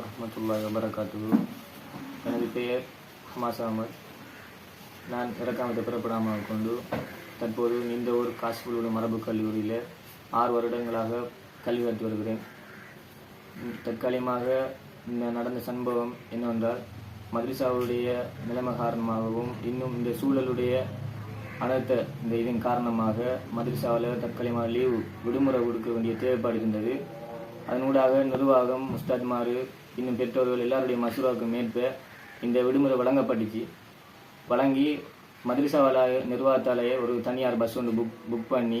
வரமத்துல்லாஹ் வபரகாத்து எனது பெயர் ஹமாஸ் அகமது நான் இறக்காமத்தை பிறப்படாமல் கொண்டு தற்போது இந்த ஒரு காசிபுலுடன் மரபு கல்லூரியில் ஆறு வருடங்களாக கல்வி கற்று வருகிறேன். தற்காலிகமாக இந்த நடந்த சம்பவம் என்னவென்றால் மதுரிசாவுடைய நிலைமை காரணமாகவும் இன்னும் இந்த சூழலுடைய அனர்த்த இந்த இதன் காரணமாக மதுரிசாவில் தற்காலிகமாக லீவு விடுமுறை கொடுக்க வேண்டிய தேவைப்பாடு இருந்தது. அதனூடாக நிர்வாகம் முஸ்தாத்மார் இன்னும் பெற்றோர்கள் எல்லாருடைய மசூராவுக்கு மேற்ப இந்த விடுமுறை வழங்கப்பட்டுச்சு. வழங்கி மதுரசாவால நிர்வாகத்தாலேயே ஒரு தனியார் பஸ் ஒன்று புக் புக் பண்ணி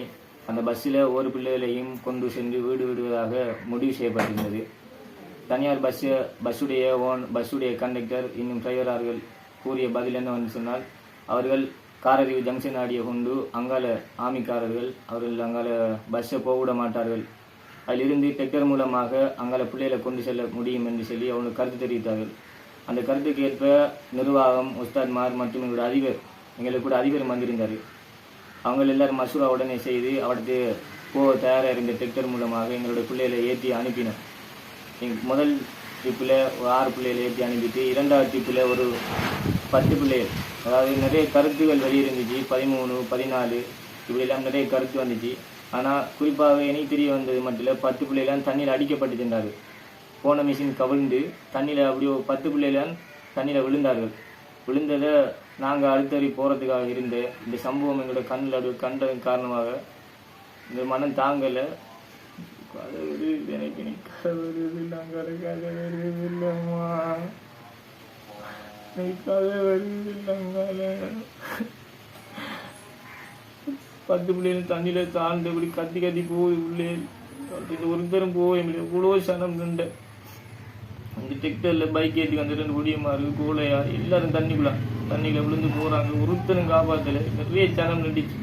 அந்த பஸ்ஸில் ஒரு பிள்ளைகளையும் கொண்டு சென்று வீடு விடுவதாக முடிவு செய்யப்பட்டிருந்தது. தனியார் பஸ்ஸு பஸ்ஸுடைய ஓன் பஸ்ஸுடைய கண்டக்டர் இன்னும் டிரைவரார்கள் கூறிய பதில் என்னவென்று சொன்னால் அவர்கள் காரறிவு ஜங்ஷன் ஆடிய கொண்டு அங்கால ஆமிக்காரர்கள் அவர்கள் அங்கால பஸ்ஸை போக விட மாட்டார்கள். அதிலிருந்து டெக்டர் மூலமாக அங்கால பிள்ளைகளை கொண்டு செல்ல முடியும் என்று சொல்லி அவங்க கருத்து தெரிவித்தார்கள். அந்த கருத்துக்கு ஏற்ப நிர்வாகம் உஸ்தாத்மார் மற்றும் எங்களோட அதிபர் எங்களுக்கு கூட அதிபர் வந்திருந்தார் அவங்க எல்லாரும் மசூரா உடனே செய்து அவரது போக தயாராக இருந்த டெக்டர் மூலமாக எங்களோட பிள்ளைகளை ஏற்றி அனுப்பினோம் எங் முதல் ட்ரிப்பில் ஒரு ஆறு பிள்ளைகளை ஏற்றி அனுப்பிட்டு இரண்டாவது ட்ரிப்பில் ஒரு பத்து பிள்ளைகள். அதாவது நிறைய கருத்துகள் வெளியிருந்துச்சு. பதிமூணு பதினாலு இப்படியெல்லாம் நிறைய கருத்து வந்துச்சு. ஆனால் குறிப்பாக எனக்கு தெரிய வந்தது மட்டும் இல்லை பத்து பிள்ளைகளாம் தண்ணியில் அடிக்கப்பட்டு சென்றார்கள் போன மிஷின் கவிழ்ந்து தண்ணியில் அப்படியே ஒரு பத்து பிள்ளைகளாம் தண்ணியில் விழுந்தார்கள். விழுந்ததை நாங்கள் அடுத்தறி போகிறதுக்காக இருந்த இந்த சம்பவம் எங்களோட கண்ணில் அப்படி கண்டதன் காரணமாக இந்த மனம் தாங்கலை. எனக்கு நீ கதை வருது நாங்கள் இல்லைம்மா பத்து பிள்ளைகள் தண்ணியில் தாழ்ந்து கத்தி கத்தி போகுது உள்ளே இது ஒருத்தரும் போக முடியும் இவ்வளோ சனம் நின்ற. அந்த டிக்டரில் பைக் ஏற்றி வந்து ரெண்டு குடியமாரு கோலையார் எல்லாரும் தண்ணிக்குள்ள தண்ணியில் விழுந்து போகிறாங்க ஒருத்தரும் காப்பாற்றலை நிறைய சனம் நின்றுச்சு.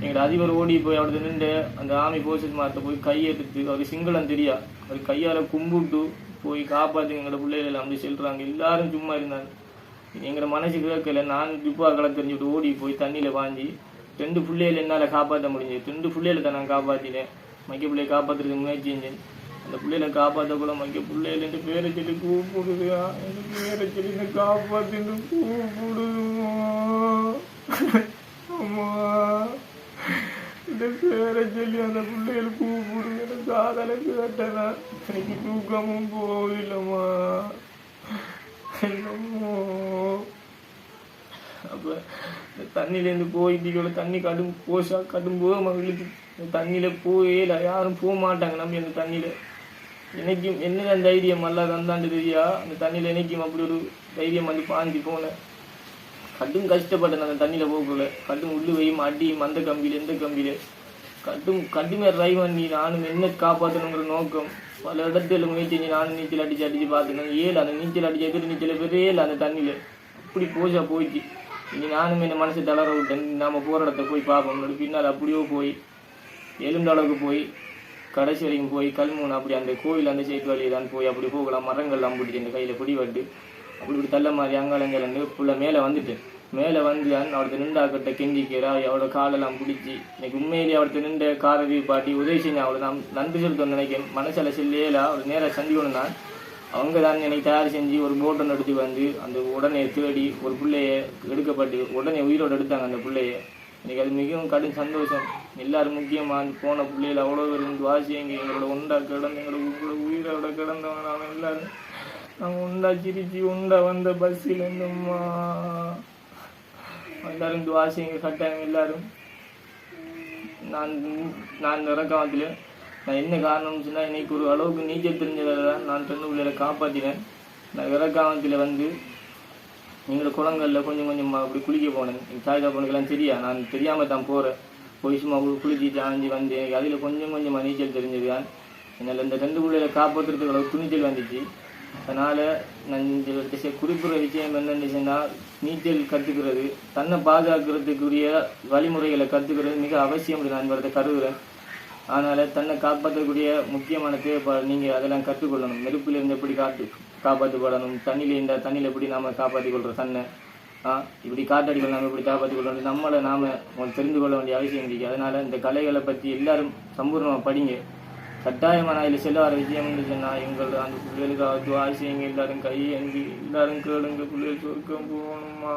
எங்களோட அதிபர் ஓடி போய் அவர்கிட்ட நின்று அந்த ஆமி போஷன் மாற்ற போய் கையெடுத்து அவர் சிங்களம் தெரியா? அவர் கையால் கும்பிட்டு போய் காப்பாற்றி எங்களோட பிள்ளைகள் அப்படி செல்கிறாங்க எல்லாரும் சும்மா இருந்தாங்க. எங்களோட மனசு கேட்கல. நான் டிப்பா கலை தெரிஞ்சுட்டு ஓடி போய் தண்ணியில் வாங்கி ரெண்டு பிள்ளைகள் என்னால் காப்பாற்ற முடிஞ்சது. ரெண்டு பிள்ளைகளை தான் நான் காப்பாற்றினேன் மைக்க பிள்ளையை காப்பாற்றுறதுக்கு முயற்சி செஞ்சேன். அந்த பிள்ளைகளை காப்பாற்ற கூட மைக்க பிள்ளைகள் என்று பேரை சொல்லி கூப்பிடுதுயா எனக்கு பேரை சொல்லி என்னை காப்பாற்றின்னு கூப்பிடுதுமா அம்மா. இந்த பேரை சொல்லி அந்த பிள்ளைகள் கூப்பிடுங்க எனக்கு காதலை கேட்டனா. எனக்கு தூக்கமும் போகலம்மா என்னமோ. அப்போ இந்த தண்ணியிலேருந்து போய் இடிக்கல தண்ணி கடும் போஷா கடும் போக மகளுக்கு இந்த தண்ணியில் இல்லை யாரும் போக மாட்டாங்க நம்பி அந்த தண்ணியில். என்னைக்கும் என்ன தைரியம் அல்ல தந்தாண்டு தெரியா? அந்த தண்ணியில் எனக்கும் அப்படி ஒரு தைரியம் வந்து பாஞ்சு போனேன் கடும் கஷ்டப்பட்டேன் அந்த தண்ணியில் போகக்குள்ள. கடும் உள்ளு வையும் அடியும் அந்த கம்பியில் எந்த கம்பியில். கட்டும் கடுமையாக ட்ரை பண்ணி நானும் என்ன காப்பாற்றணுங்கிற நோக்கம். பல இடத்துல முயற்சி செஞ்சு நானும் நீச்சல் அடிச்சு அடிச்சு பார்த்துனேன் ஏழு அந்த நீச்சல் அடிச்சு எதிர் நீச்சல் பெரிய ஏழு அந்த தண்ணியில். அப்படி போச்சா போயிடுச்சு இனி நானும் என் மனசு தளர விட்டேன் நாம போகிற இடத்த போய் பார்ப்போம். பின்னால் அப்படியோ போய் எலும்பு அளவுக்கு போய் கடைசி வரைக்கும் போய் கல்மூன் அப்படி அந்த கோயில் அந்த சைட்டு வழியை தான் போய் அப்படி போகலாம். மரங்கள் அம்பிடிச்சு இந்த கையில் பிடிபட்டு அப்படி இப்படி தள்ள மாதிரி அங்காலங்கலண்டு ஃபுல்லாக மேலே வந்துட்டு மேலே வந்து அவர்கிட்ட நின்றாக்கிட்ட கெஞ்சிக்கிறா அவளோட காலெல்லாம் பிடிச்சி எனக்கு உண்மையிலேயே அவர்கிட்ட நின்ற காரவி பாட்டி உதவி செஞ்சு அவளை நான் நன்றி செலுத்தணும் நினைக்கிறேன். மனசில் செல்லையில அவர் நேராக சந்திக்கணும் நான் அவங்க தான் எனக்கு தயார் செஞ்சு ஒரு போட்டை நடத்தி வந்து அந்த உடனே தேடி ஒரு பிள்ளைய எடுக்கப்பட்டு உடனே உயிரோடு எடுத்தாங்க அந்த பிள்ளைய. எனக்கு அது மிகவும் கடும் சந்தோஷம். எல்லாரும் முக்கியமாக போன பிள்ளைகள் அவ்வளோ பேர் இருந்து எங்கள் எங்களோட உண்டா கிடந்து எங்களோட உங்களோட உயிரோட கிடந்தவங்க நாங்கள் எல்லாரும் நாங்கள் உண்டா சிரிச்சு உண்டா வந்த பஸ்ஸில் இருந்தோம்மா. எல்லாரும் இந்த எங்கள் கட்டாயம் எல்லாரும். நான் நான் இந்த இறக்காமத்தில் நான் என்ன காரணம்னு சொன்னால் இன்னைக்கு ஒரு அளவுக்கு நீச்சல் தெரிஞ்சதால் தான் நான் பெண்ணு உள்ளே காப்பாற்றினேன் நான் இறக்காமத்தில் வந்து எங்களோட குளங்களில் கொஞ்சம் கொஞ்சம் அப்படி குளிக்க போனேன். எங்கள் தாய் தப்பனுக்கெல்லாம் தெரியா நான் தெரியாமல் தான் போகிறேன் போய் சும்மா கு- குளிச்சு வந்து எனக்கு அதில் கொஞ்சம் கொஞ்சமாக நீச்சல் தெரிஞ்சது தான். என்னால் இந்த ரெண்டு பிள்ளைகளை காப்பாற்றுறதுக்கு அளவு துணிச்சல் வந்துச்சு. அதனால் நான் இந்த விஷயம் குறிப்பிடுற விஷயம் என்னன்னு சொன்னால் நீச்சல் கற்றுக்கிறது தன்னை பாதுகாக்கிறதுக்குரிய வழிமுறைகளை கற்றுக்கிறது மிக அவசியம் நான் வரதை கருதுகிறேன் அதனால் தன்னை காப்பாற்றக்கூடிய முக்கியமான தேவைப்பாடு நீங்கள் அதெல்லாம் கற்றுக்கொள்ளணும். நெருப்பில் இருந்து எப்படி காத்து காப்பாற்றப்படணும் தண்ணியில் இந்த தண்ணியில் எப்படி நாம் காப்பாற்றிக்கொள்கிறோம் தன்னை? ஆ இப்படி காத்தடிகள் நம்ம எப்படி காப்பாற்றிக் கொள்ளணும் நம்மளை நாம் தெரிந்து கொள்ள வேண்டிய அவசியம் இருக்கு. அதனால் இந்த கலைகளை பற்றி எல்லாரும் சம்பூர்ணமாக படிங்க. கட்டாயமா நான் இதில் செல்ல வர விஷயம் இருந்துச்சுன்னா எங்கள் அந்த பிள்ளைகளுக்கு துவா எல்லாரும் கை ஏந்தி எல்லாரும் கேளுங்க பிள்ளைகள் சொர்க்கம் போகணுமா?